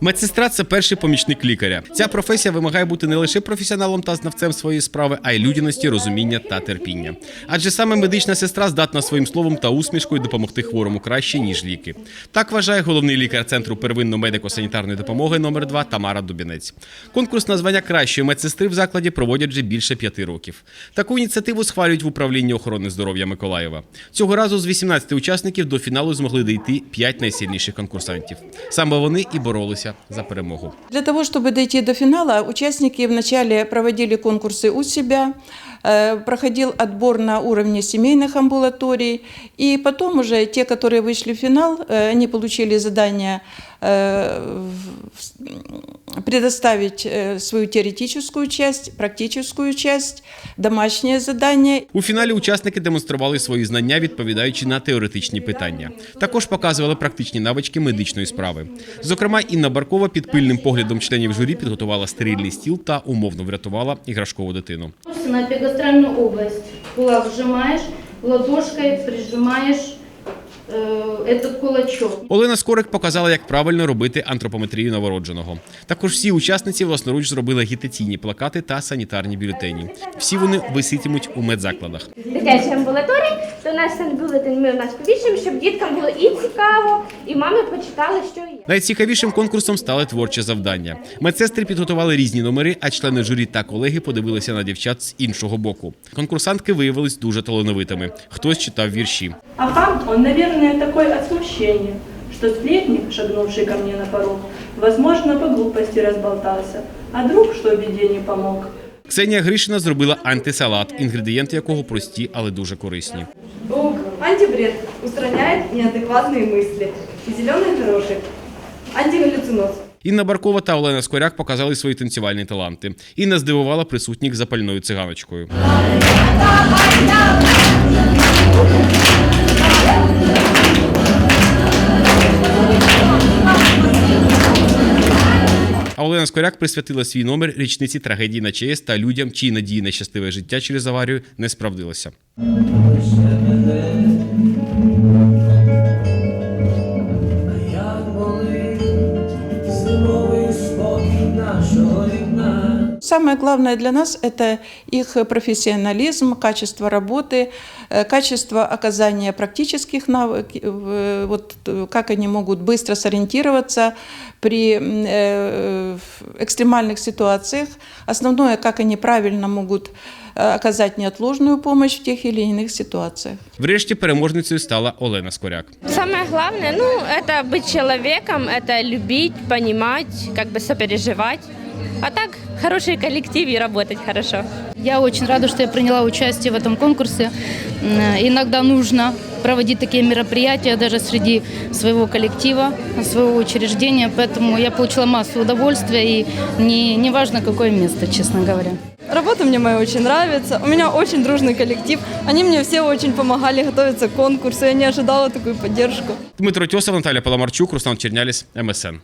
Медсестра це перший помічник лікаря. Ця професія вимагає бути не лише професіоналом та знавцем своєї справи, а й людяності, розуміння та терпіння. Адже саме медична сестра здатна своїм словом та усмішкою допомогти хворому краще ніж ліки. Так вважає головний лікар центру первинно медико-санітарної допомоги номер 2 Тамара Дубінець. Конкурс на звання кращої медсестри в закладі проводять вже більше п'яти років. Таку ініціативу схвалюють в управлінні охорони здоров'я Миколаєва. Цього разу з 18 учасників до фіналу змогли дійти 5 найсильніших конкурсантів. Саме вони і боролися за перемогу. Для того, чтобы дойти до финала, участники вначале проводили конкурсы у себя, э, проходил отбор на уровне семейных амбулаторий, и потом уже те, которые вышли в финал, э, они получили задание э, в- предоставить э, свою теоретическую часть, практическую часть, домашнее задание У фіналі учасники демонстрували свої знання, відповідаючи на теоретичні питання. Також показували практичні навички медичної справи. Зокрема, Інна Баркова під пильним поглядом членів журі підготувала стерильний стіл та умовно врятувала іграшкову дитину. На эпигастральную область кулак сжимаешь, ладошкой прижимаешь э, кулачок. Олена Скорик показала, як правильно робити антропометрію новородженого. Також всі учасниці власноруч зробили агітаційні плакати та санітарні бюлетені. Всі вони виситимуть у медзакладах. дитячій амбулаторії, то наш бюлетень ми у нас повішуємо, щоб діткам було і цікаво, і мами почитали, що є. Найцікавішим конкурсом стали творчі завдання. Медсестри підготували різні номери, а члени журі та колеги подивилися на дівчат з іншого боку. Конкурсантки виявились дуже талановитими. Хтось читав вірші. А хам, он, наверное, такой от смущения, что сплетник, шагнувший ко мне на порог, возможно, по глупости разболтался, а друг, что в беде не помог. Ксенія Гришина зробила антисалат, інгредієнти якого прості, але дуже корисні. Лук, антибред, устраняет неадекватные мысли. И зеленый горошек, антигаллюциноз. Інна Баркова та Олена Скоряк показали свої танцювальні таланти. Інна здивувала присутніх запальною циганочкою. Олена Скоряк присвятила свій номер річниці трагедії на ЧАЕС та людям, чиї надії на щасливе життя через аварію не справдилося. Самое главное для нас – это их профессионализм, качество работы, э, качество оказания практических навыков, вот э, как они могут быстро сориентироваться при э, в экстремальных ситуациях. Основное, как они правильно могут оказать неотложную помощь в тех или иных ситуациях. Врешті переможницею стала Олена Скоряк. Самое главное, ну, это быть человеком, это любить, понимать, как бы сопереживать. А так, хороший коллектив и работать хорошо. Я очень рада, что я приняла участие в этом конкурсе. М, Иногда нужно проводить такие мероприятия даже среди своего коллектива, своего учреждения, поэтому я получила массу удовольствия и не, не важно какое место, честно говоря. Работа мне моя очень нравится. У меня очень дружный коллектив. Они мне все очень помогали готовиться к конкурсу. Я не ожидала такую поддержку. Дмитро Тьосов, Наталя Паламарчук, Руслан Черняліс, МСН.